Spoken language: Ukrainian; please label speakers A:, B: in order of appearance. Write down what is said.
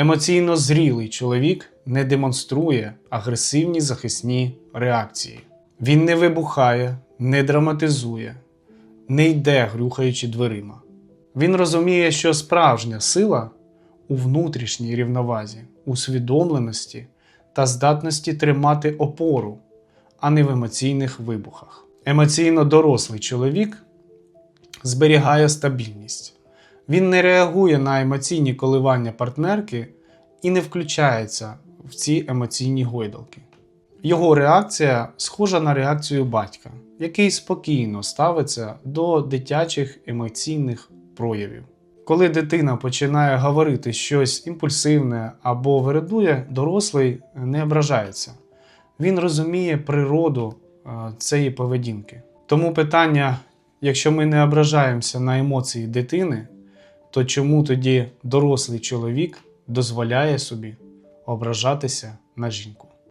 A: Емоційно зрілий чоловік не демонструє агресивні захисні реакції. Він не вибухає, не драматизує, не йде, грюхаючи дверима. Він розуміє, що справжня сила у внутрішній рівновазі, усвідомленості та здатності тримати опору, а не в емоційних вибухах. Емоційно дорослий чоловік зберігає стабільність. Він не реагує на емоційні коливання партнерки і не включається в ці емоційні гойдалки. Його реакція схожа на реакцію батька, який спокійно ставиться до дитячих емоційних проявів. Коли дитина починає говорити щось імпульсивне або вередує, дорослий не ображається. Він розуміє природу е, цієї поведінки. Тому питання, якщо ми не ображаємося на емоції дитини, то чому тоді дорослий чоловік дозволяє собі ображатися на жінку?